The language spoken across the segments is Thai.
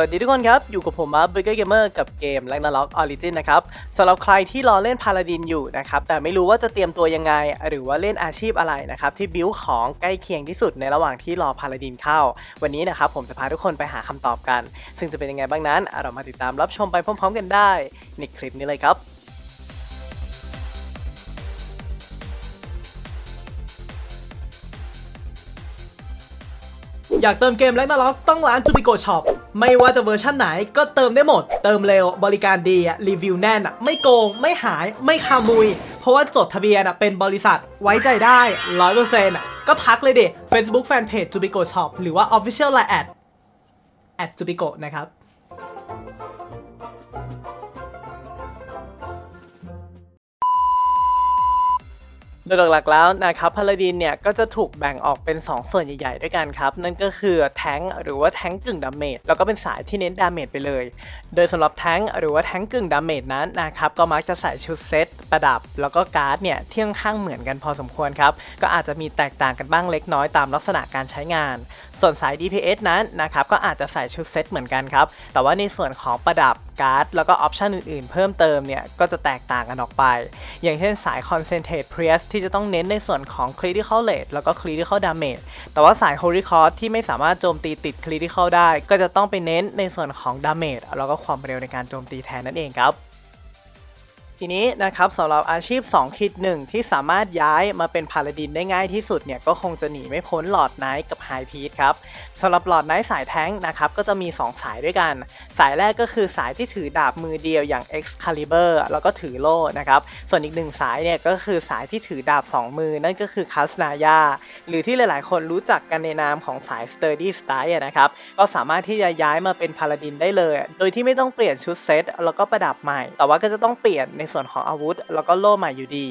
วัสดีทุกคนครับ อยู่กับผมมาร์เบเกอร์เกมเมอร์กับเกม r a g n a r o k Origin นะครับสำหรับใครที่รอเล่นพาลาดินอยู่นะครับ แต่ไม่รู้ว่าจะเตรียมตัวยังไง หรือว่าเล่นอาชีพอะไรนะครับ ที่บิวของใกล้เคียงที่สุดในระหว่างที่รอพาลาดินเข้า วันนี้นะครับผมจะพาทุกคนไปหาคำตอบกัน ซึ่งจะเป็นยังไงบ้างนั้น เรามาติดตามรับชมไปพร้อม ๆ กันได้ในคลิปนี้เลยครับอยากเติมเกมแลกนาล็อกต้องร้านจูบิโกช็อป ไม่ว่าจะเวอร์ชั่นไหนก็เติมได้หมด เติมเร็วบริการดีอะรีวิวแน่นอะไม่โกง ไม่หายไม่คามุย เพราะว่าจดทะเบียนอะเป็นบริษัทไว้ใจได้ร้อยเปอร์เซ็นต์ก็ทักเลยเด็ Facebook Fanpage จูบิโกช็อปหรือว่า Official Line แอดแอดจูบิโกนะครับ โดยหลักๆแล้วนะครับพาลาดินเนี่ยก็จะถูกแบ่งออกเป็น 2 ส่วนใหญ่ๆด้วยกันครับ นั่นก็คือแทงหรือว่าแทงกึ่งดาเมจแล้วก็เป็นสายที่เน้นดาเมจไปเลย โดยสำหรับแทงหรือว่าแทงกึ่งดาเมจนั้นนะครับก็มักจะใส่ชุดเซตประดับ แล้วก็การ์ดเนี่ยที่ค่อนข้างเหมือนกันพอสมควรครับก็อาจจะมีแตกต่างกันบ้างเล็กน้อยตามลักษณะการใช้งานส่วนสาย DPS นั้นนะครับก็อาจจะใส่ชุดเซตเหมือนกันครับ แต่ว่าในส่วนของประดับ การ์ดแล้วก็ออปชันอื่นๆ เพิ่มเติมเนี่ย ก็จะแตกต่างกันออกไป อย่างเช่นสาย Concentrate Press ที่จะต้องเน้นในส่วนของ Critical Rate แล้วก็ Critical Damage แต่ว่าสาย Holy Cross ที่ไม่สามารถโจมตีติด Critical ได้ ก็จะต้องไปเน้นในส่วนของ Damage แล้วก็ความเร็วในการโจมตีแทนนั่นเองครับ ทีนี้นะครับสำหรับอาชีพ2คิด1ที่สามารถย้ายมาเป็นพาลาดินได้ง่ายที่สุดเนี่ยก็คงจะหนีไม่พ้นหลอดไนท์กับไฮพีทครับสำหรับหลอดไนท์สายแท้งนะครับก็จะมี 2 สายด้วยกัน สายแรกก็คือสายที่ถือดาบมือเดียวอย่าง Excalibur แล้วก็ถือโล่นะครับส่วนอีกหนึ่งสายเนี่ยก็คือสายที่ถือดาบ 2 มือนั่นก็คือคัสนายาหรือที่หลายๆ คนรู้จักกันในนามของสาย Sturdy Style นะครับก็สามารถที่จะย้ายมาเป็นพาลาดินได้เลย โดยที่ไม่ต้องเปลี่ยนชุดเซตแล้วก็ประดับใหม่ แต่ว่าก็จะต้องเปลี่ยนในส่วนของอาวุธ แล้วก็โล่ใหม่อยู่ดี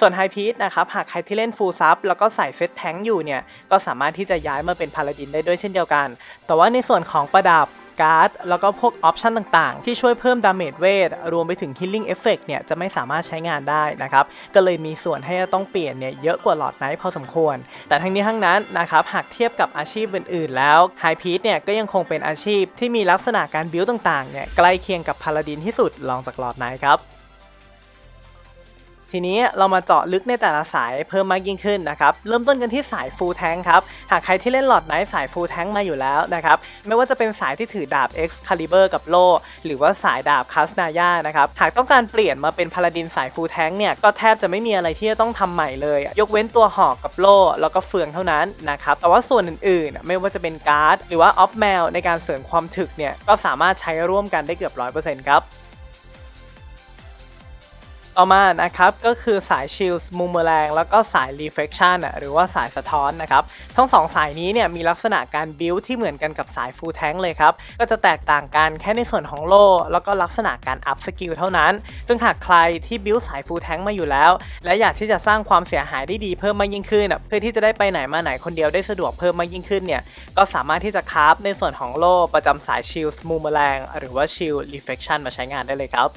ส่วนไฮพีทนะครับหากใครที่เล่นฟูลซับแล้วก็ใส่เซตแทงอยู่เนี่ยก็สามารถที่จะย้ายมาเป็นพาลาดินได้ด้วยเช่นเดียวกัน แต่ว่าในส่วนของประดับการ์ดแล้วก็พวกออปชันต่างๆ ที่ช่วยเพิ่มดาเมจเวท รวมไปถึง Healing Effect เนี่ย จะไม่สามารถใช้งานได้นะครับ ก็เลยมีส่วนให้ต้องเปลี่ยนเนี่ย เยอะกว่าหลอดไนท์พอสมควร แต่ทั้งนี้ทั้งนั้นนะครับ หากเทียบกับอาชีพอื่นๆ แล้วไฮพีทเนี่ย ก็ยังคงเป็นอาชีพที่มีลักษณะการบิวต่างๆเนี่ยใกล้เคียงกับพาลาดินที่สุดรองจากหลอดไนท์ครับ ทีนี้เรามาเจาะลึกในแต่ละสายเพิ่มมากยิ่งขึ้นนะครับเริ่มต้นกันที่สายฟูลแทงครับหากใครที่เล่นหลอดไนท์สายฟูลแทงมาอยู่แล้วนะครับไม่ว่าจะเป็นสายที่ถือดาบ X Caliber กับโล่หรือว่าสายดาบคาสนายานะครับหากต้องการเปลี่ยนมาเป็นพาลาดินสายฟูลแทงเนี่ยก็แทบจะไม่มีอะไรที่จะต้องทำใหม่เลย ยกเว้นตัวหอกกับโล่แล้วก็เฟืองเท่านั้นนะครับแต่ว่าส่วนอื่นๆ ไม่ว่าจะเป็นการ์ดหรือว่าออฟแมวในการเสริมความถึกเนี่ยก็สามารถใช้ร่วมกันได้เกือบ100%ครับ ต่อมานะครับก็คือสายชิลส์มุมเมแรงแล้วก็สาย reflection อะหรือว่าสายสะท้อนนะครับทั้งสองสายนี้เนี่ยมีลักษณะการบิวที่เหมือนกันกับสาย full tank เลยครับ ก็จะแตกต่างกันแค่ในส่วนของโล่แล้วก็ลักษณะการอัพสกิลเท่านั้น ซึ่งหากใครที่บิวสาย full tank มาอยู่แล้ว และอยากที่จะสร้างความเสียหายได้ดีเพิ่มมากยิ่งขึ้นเพื่อที่จะได้ไปไหนมาไหนคนเดียวได้สะดวกเพิ่มมากยิ่งขึ้นเนี่ยก็สามารถที่จะคราฟในส่วนของโล่ประจำสายชิลส์มุมเมแรงหรือว่าชิล reflection มาใช้งานได้เลยครับ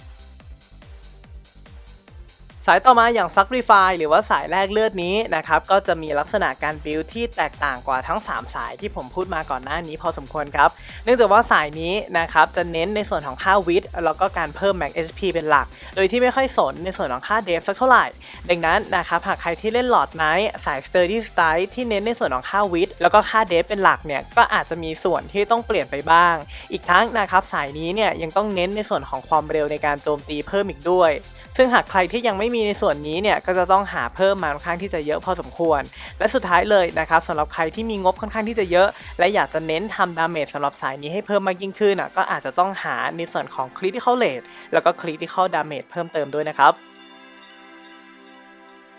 สายต่อมาอย่าง Sacrifice หรือว่าสายแรกเลือดนี้นะครับก็จะมีลักษณะการบิลที่แตกต่างกว่าทั้ง 3 สายที่ผมพูดมาก่อนหน้านี้พอสมควรครับ เนื่องจากว่าสายนี้นะครับจะเน้นในส่วนของค่าวิทย์แล้วก็การเพิ่ม Max HP เป็นหลัก โดยที่ไม่ค่อยสนในส่วนของค่าเดฟสักเท่าไหร่ ดังนั้นนะครับหากใครที่เล่นหลอดไนท์สาย Sturdy Style ที่เน้นในส่วนของค่าวิทย์แล้วก็ค่าเดฟเป็นหลักเนี่ยก็อาจจะมีส่วนที่ต้องเปลี่ยนไปบ้าง อีกทั้งนะครับสายนี้เนี่ยยังต้องเน้นในส่วนของความเร็วในการโจมตีเพิ่มอีกด้วย ซึ่งหากใครที่ยังไม่มีในส่วนนี้เนี่ยก็จะต้องหาเพิ่มมาค่อนข้างที่จะเยอะพอสมควร และสุดท้ายเลยนะครับสำหรับใครที่มีงบค่อนข้างที่จะเยอะ และอยากจะเน้นทำดาเมจสำหรับสายนี้ให้เพิ่มมากยิ่งขึ้นอะก็อาจจะต้องหาในส่วนของ critical rate แล้วก็ critical damage เพิ่มเติมด้วยนะครับ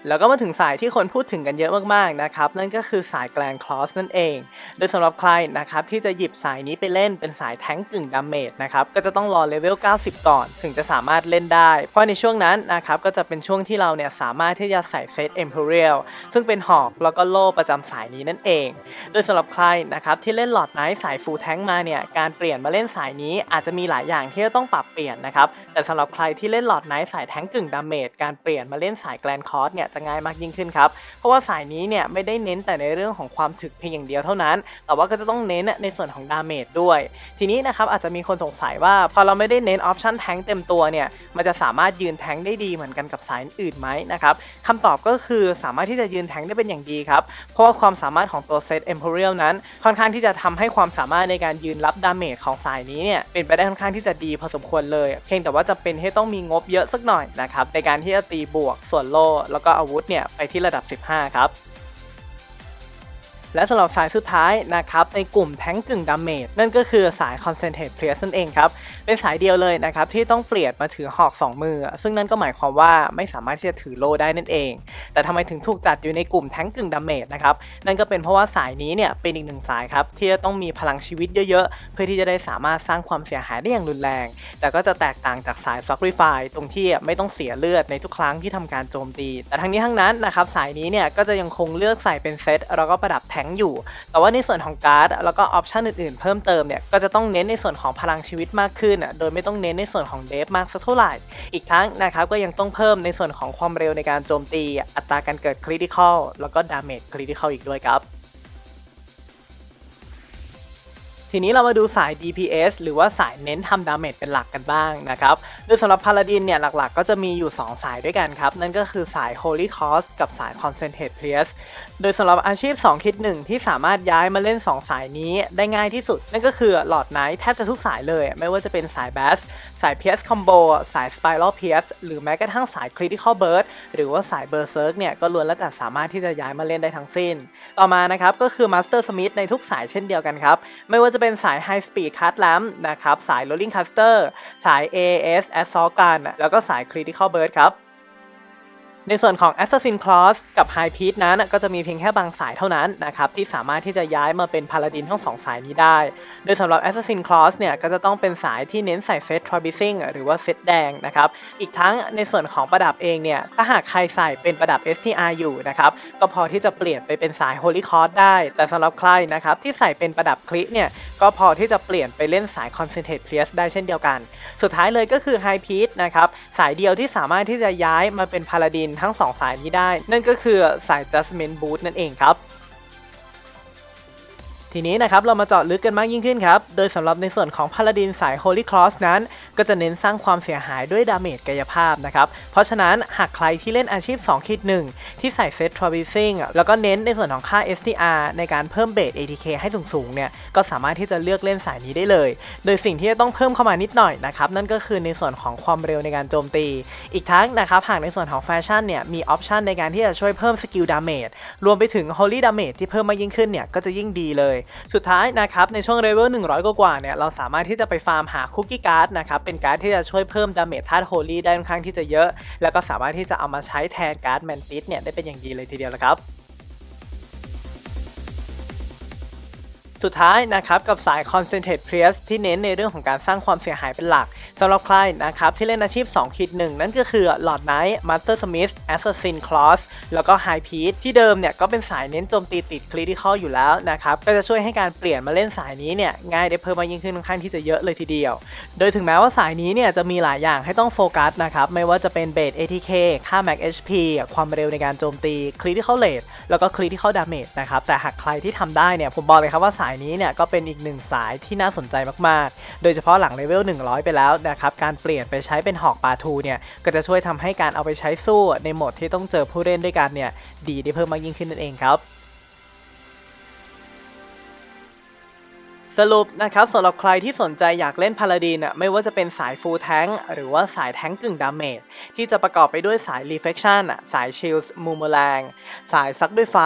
แล้วก็มาถึงสายที่คนพูดถึงกันเยอะมากๆนะครับ นั่นก็คือสายแกลนคลอสนั่นเอง โดยสำหรับใครนะครับที่จะหยิบสายนี้ไปเล่นเป็นสายแท้งกึ่งดาเมจนะครับก็จะต้องรอเลเวล 90 ก่อน ถึงจะสามารถเล่นได้ เพราะในช่วงนั้นนะครับก็จะเป็นช่วงที่เราเนี่ยสามารถที่จะใส่เซต Imperial ซึ่งเป็นหอกแล้วก็โล่ประจำสายนี้นั่นเอง โดยสำหรับใครนะครับที่เล่นหลอดไนท์สายฟูลแท้งมาเนี่ยการเปลี่ยนมาเล่นสายนี้อาจจะมีหลายอย่างที่จะต้องปรับเปลี่ยนนะครับแต่สำหรับใครที่เล่นหลอดไนท์สายแท้งกึ่งดาเมจการเปลี่ยนมาเล่นสายแกลนคอสเนี่ยเนี่ยจะง่ายมากยิ่งขึ้นครับ เพราะว่าสายนี้เนี่ยไม่ได้เน้นแต่ในเรื่องของความถึกเพียงอย่างเดียวเท่านั้น แต่ว่าก็จะต้องเน้นในส่วนของดาเมจด้วย ทีนี้นะครับอาจจะมีคนสงสัยว่าพอเราไม่ได้เน้นออปชั่นแทงเต็มตัวเนี่ยมันจะสามารถยืนแทงได้ดีเหมือนกันกับสายอื่นไหมนะครับคำตอบก็คือสามารถที่จะยืนแทงได้เป็นอย่างดีครับ เพราะว่าความสามารถของตัวเซต Emporial นั้น ค่อนข้างที่จะทำให้ความสามารถในการยืนรับดาเมจของสายนี้เนี่ยเป็นไปได้ค่อนข้างที่จะดีพอสมควรเลย เพียงแต่ว่าจะเป็นให้ต้องมีงบเยอะสักหน่อยนะครับในการที่จะตีบวกส่วนโลแล้วก็อาวุธเนี่ยไปที่ระดับ 15 ครับ และสำหรับสายสุดท้ายนะครับในกลุ่มแท้งกึ่งดาเมจนั่นก็คือสาย Concentrate Pierce นั่นเองครับ เป็นสายเดียวเลยนะครับที่ต้องเปลี่ยนมาถือหอก 2 มือ ซึ่งนั่นก็หมายความว่าไม่สามารถที่จะถือโลได้นั่นเอง แต่ทำไมถึงถูกจัดอยู่ในกลุ่มแท้งกึ่งดาเมจนะครับนั่นก็เป็นเพราะว่าสายนี้เนี่ยเป็นอีกหนึ่งสายครับที่จะต้องมีพลังชีวิตเยอะๆ เพื่อที่จะได้สามารถสร้างความเสียหายได้อย่างรุนแรง แต่ก็จะแตกต่างจากสาย Sacrifice ตรงที่ไม่ต้องเสียเลือดในทุกครั้งที่ทำการโจมตี แต่ทั้งนี้ทั้งนั้นนะครับสายนี้เนี่ยก็จะยังคงเลือกใส่เป็นเซตแล้วก็ประดับแท้งอยู่ แต่ว่าในส่วนของการ์ดแล้วก็ออปชันอื่นๆ เพิ่มเติมเนี่ยก็จะต้องเน้นในส่วนของพลังชีวิตมากขึ้นอะโดยไม่ต้องเน้นในส่วนของเดฟมากสักเท่าไหร่ อีกทั้งนะครับก็ยังต้องเพิ่มในส่วนของความเร็วในการโจมตี อัตราการเกิดคริติคอลแล้วก็ดาเมจคริติคอลอีกด้วยครับ ทีนี้เรามาดูสาย DPS หรือว่าสายเน้นทำดาเมจเป็นหลักกันบ้างนะครับ โดยสำหรับพาลาดินเนี่ยหลักๆ ก็จะมีอยู่ 2 สายด้วยกันครับ นั่นก็คือสาย Holy Cross กับสาย Concentrate Priest โดยสำหรับอาชีพ 2 คิด 1 ที่สามารถย้ายมาเล่น 2 สายนี้ได้ง่ายที่สุด นั่นก็คือหลอดไนท์แทบจะทุกสายเลย ไม่ว่าจะเป็นสาย Bass สาย PS Combo สาย Spiral PS หรือแม้กระทั่งสาย Critical Burst หรือว่าสาย Berserk เนี่ยก็ล้วนแล้วแต่สามารถที่จะย้ายมาเล่นได้ทั้งสิ้น ต่อมานะครับก็คือ Master Smith ในทุกสายเช่นเดียวกันครับ ไม่ว่าจะเป็นสาย High Speed Cut Lamp นะครับสาย Rolling Caster สาย AS Assault Gun แล้วก็สาย Critical Burst ครับ ในส่วนของ Assassin Cross กับ High Priest นั้นก็จะมีเพียงแค่บางสายเท่านั้นนะครับที่สามารถที่จะย้ายมาเป็นพาลาดินทั้งสองสายนี้ได้ โดยสำหรับ Assassin Cross เนี่ยก็จะต้องเป็นสายที่เน้นใส่เซต t r a b i s i n g หรือว่าเซตแดงนะครับอีกทั้งในส่วนของประดับเองเนี่ยถ้าหากใครใส่เป็นประดับ STR อยู่นะครับก็พอที่จะเปลี่ยนไปเป็นสาย Holy Cross ได้ แต่สำหรับใครนะครับที่ใส่เป็นประดับคลิเนี่ยก็พอที่จะเปลี่ยนไปเล่นสาย Concentrate Priest ได้เช่นเดียวกัน สุดท้ายเลยก็คือ High Priest นะครับสายเดียวที่สามารถที่จะย้ายมาเป็นพาลาดินทั้งสองสายนี้ได้ นั่นก็คือสาย Jasmine Boot นั่นเองครับ ทีนี้นะครับเรามาเจาะลึกกันมากยิ่งขึ้นครับ โดยสำหรับในส่วนของพาลาดินสาย Holy Cross นั้น ก็จะเน้นสร้างความเสียหายด้วยดาเมจกายภาพนะครับ เพราะฉะนั้นหากใครที่เล่นอาชีพ2คิด1ที่ใส่เซต t r a v i s i n g แล้วก็เน้นในส่วนของค่า STR ในการเพิ่มเบส ATK ให้สูงๆเนี่ยก็สามารถที่จะเลือกเล่นสายนี้ได้เลย โดยสิ่งที่จะต้องเพิ่มเข้ามานิดหน่อยนะครับนั่นก็คือในส่วนของความเร็วในการโจมตี อีกทั้งนะครับหากในส่วนของแฟชั่นเนี่ยมีออปชันในการที่จะช่วยเพิ่มสกิลดาเมจรวมไปถึง Holy Damage ที่เพิ่มมากยิ่งขึ้นเนี่ยก็จะยิ่งดีเลย สุดท้ายนะครับในช่วงเลเวล100 กว่าเนี่ยเราสามารถที่จะไปฟาร์มหาคุกกี้การ์ดนะครับเป็นการ์ดที่จะช่วยเพิ่มดาเมจธาตุโฮลี่ได้ค่อนข้างที่จะเยอะ แล้วก็สามารถที่จะเอามาใช้แทนการ์ดแมนติสเนี่ยได้เป็นอย่างดีเลยทีเดียวละครับ สุดท้ายนะครับกับสาย Concentrate Priest ที่เน้นในเรื่องของการสร้างความเสียหายเป็นหลักสำหรับใครนะครับที่เล่นอาชีพ2คิด1นั่นก็คือ Lord Knight Master Smith Assassin Cross แล้วก็ High Priest ที่เดิมเนี่ยก็เป็นสายเน้นโจมตีติด Critical อยู่แล้วนะครับก็จะช่วยให้การเปลี่ยนมาเล่นสายนี้เนี่ยง่ายได้เพิ่มมากยิ่งขึ้นค่อนข้างที่จะเยอะเลยทีเดียว โดยถึงแม้ว่าสายนี้เนี่ยจะมีหลายอย่างให้ต้องโฟกัสนะครับไม่ว่าจะเป็นเบส ATK ค่า Max HP ความเร็วในการโจมตี Critical Rate แล้วก็ Critical Damage นะครับแต่หากใครที่ทำได้เนี่ยผมบอกเลยครับว่าสายนี้เนี่ยก็เป็นอีกหนึ่งสายที่น่าสนใจมากๆ โดยเฉพาะหลังเลเวล 100 ไปแล้วนะครับ การเปลี่ยนไปใช้เป็นหอกปลาทูเนี่ยก็จะช่วยทำให้การเอาไปใช้สู้ในโหมดที่ต้องเจอผู้เล่นด้วยกันเนี่ยดีได้เพิ่มมากยิ่งขึ้นนั่นเองครับ สรุปนะครับสำหรับใครที่สนใจอยากเล่นพาลาดินอะไม่ว่าจะเป็นสายฟูลแท้งหรือว่าสายแท้งกึ่งดาเมจที่จะประกอบไปด้วยสายรีเฟคชั่นอะสายชิลส์มูมแรงสายซักด้วยไฟ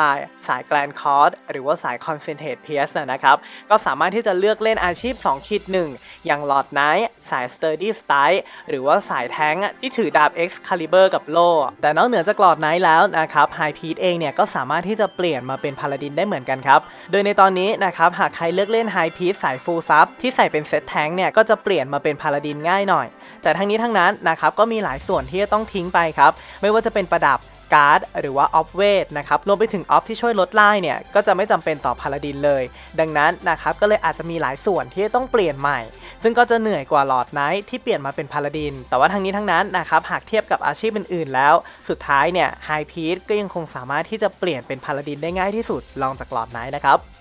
สายแกลนคอร์ดหรือว่าสายคอนเซนเทรตเพียสนะครับก็สามารถที่จะเลือกเล่นอาชีพ2คิด1อย่างหลอดไนท์สายสเตอร์ดี้สไตล์หรือว่าสายแท้งอะที่ถือดาบ X Caliber กับโล่แต่นอกเหนือจากหลอดไนท์แล้วนะครับไฮพีทเองเนี่ยก็สามารถที่จะเปลี่ยนมาเป็นพาลาดินได้เหมือนกันครับโดยในตอนนี้นะครับหากใครเลือกเล่นไฮพีพีทสายฟูลซับที่ใส่เป็นเซตแทงเนี่ยก็จะเปลี่ยนมาเป็นพาลาดินง่ายหน่อย แต่ทั้งนี้ทั้งนั้นนะครับก็มีหลายส่วนที่จะต้องทิ้งไปครับไม่ว่าจะเป็นประดับการ์ดหรือว่าออฟเวทนะครับรวมไปถึงออฟที่ช่วยลดไล่เนี่ยก็จะไม่จำเป็นต่อพาลาดินเลย ดังนั้นนะครับก็เลยอาจจะมีหลายส่วนที่ต้องเปลี่ยนใหม่ ซึ่งก็จะเหนื่อยกว่าหลอดไนท์ที่เปลี่ยนมาเป็นพาลาดิน แต่ว่าทั้งนี้ทั้งนั้นนะครับหากเทียบกับอาชีพอื่นๆแล้ว สุดท้ายเนี่ยไฮพีทก็ยังคงสามารถที่จะเปลี่ยนเป็นพาลาดินได้ง่ายที่สุดลองจากหลอดไนท์นะครับ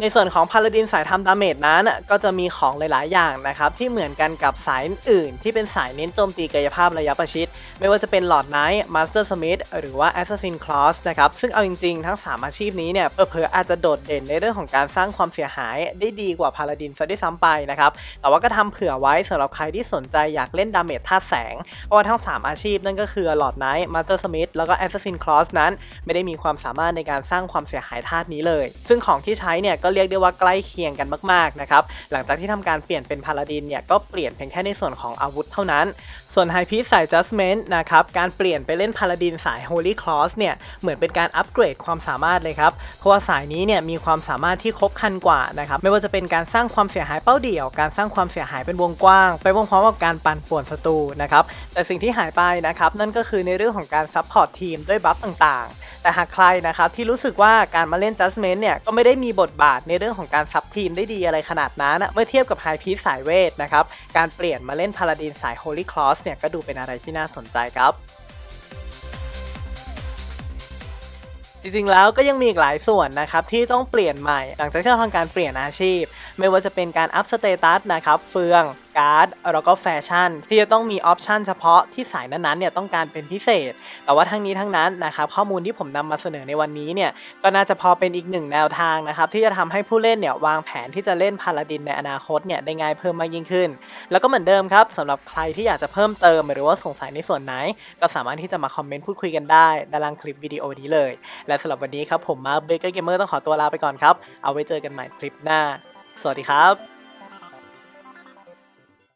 ในส่วนของพาลาดินสายทำดาเมจนั้นก็จะมีของหลาย ๆ อย่างนะครับที่เหมือนกันกับสายอื่นที่เป็นสายเน้นโจมตีกายภาพระยะประชิด ไม่ว่าจะเป็นหลอดไนท์มาสเตอร์สมิธหรือว่าแอสซัสซินคลอสนะครับ ซึ่งเอาจริงๆ ทั้ง 3 อาชีพนี้เนี่ยเผลอๆอาจจะโดดเด่นในเรื่องของการสร้างความเสียหายได้ดีกว่าพาลาดินซะด้วยซ้ำไปนะครับ แต่ว่าก็ทำเผื่อไว้สำหรับใครที่สนใจอยากเล่นดาเมจธาตุแสง เพราะว่าทั้ง 3 อาชีพนั่นก็คือหลอดไนท์มาสเตอร์สมิธแล้วก็แอสซัสซินคลอสนั้น ไม่ได้มีความสามารถในการสร้างความเสียหายธาตุนี้เลย ซึ่งของที่ใช้เนี่ยก็เรียกได้ว่าใกล้เคียงกันมากๆนะครับหลังจากที่ทำการเปลี่ยนเป็นพาลาดินเนี่ยก็เปลี่ยนเพียงแค่ในส่วนของอาวุธเท่านั้น ส่วนไฮพีสสาย Judgment นะครับ การเปลี่ยนไปเล่นพาลาดินสาย Holy Cross เนี่ย เหมือนเป็นการอัปเกรดความสามารถเลยครับ เพราะว่าสายนี้เนี่ยมีความสามารถที่ครบครันกว่านะครับ ไม่ว่าจะเป็นการสร้างความเสียหายเป้าเดี่ยว การสร้างความเสียหายเป็นวงกว้าง ไปพร้อมๆกับการปั่นป่วนศัตรูนะครับ แต่สิ่งที่หายไปนะครับนั่นก็คือในเรื่องของการซัพพอร์ตทีมด้วยบัฟต่างๆ แต่หากใครนะครับที่รู้สึกว่าการมาเล่น Judgment เนี่ยก็ไม่ได้มีบทบาทในเรื่องของการซับทีมได้ดีอะไรขนาดนั้นเมื่อเทียบกับ High p e a c e สายเวทนะครับการเปลี่ยนมาเล่นพาลาดินสาย Holy Cross เนี่ยก็ดูเป็นอะไรที่น่าสนใจครับจริงๆ แล้วก็ยังมีอีกหลายส่วนนะครับที่ต้องเปลี่ยนใหม่ หลังจากที่เราทำการเปลี่ยนอาชีพ ไม่ว่าจะเป็นการอัพสเตตัสนะครับเฟืองการ์ดแล้วก็แฟชั่น ที่จะต้องมีออปชันเฉพาะที่สายนั้นๆเนี่ยต้องการเป็นพิเศษ แต่ว่าทั้งนี้ทั้งนั้นนะครับข้อมูลที่ผมนำมาเสนอในวันนี้เนี่ยก็น่าจะพอเป็นอีกหนึ่งแนวทางนะครับที่จะทำให้ผู้เล่นเนี่ยวางแผนที่จะเล่นพาลาดินในอนาคตเนี่ยได้ง่ายเพิ่มมากยิ่งขึ้น แล้วก็เหมือนเดิมครับสำหรับใครที่อยากจะเพิ่มเติมหรือว่าสงสัยในส่วนไหน ก็สามารถที่จะมาคอมเมนต์พูดคุยกันได้ด้านล่างคลิปวิดีโอนี้เลย และสำหรับวันนี้ครับผมมาเบเกอร์เกมเมอร์ต้องขอตัวลาไปก่อนครับ เอาไว้เจอกันใหม่คลิปหน้า สวัสดีครับ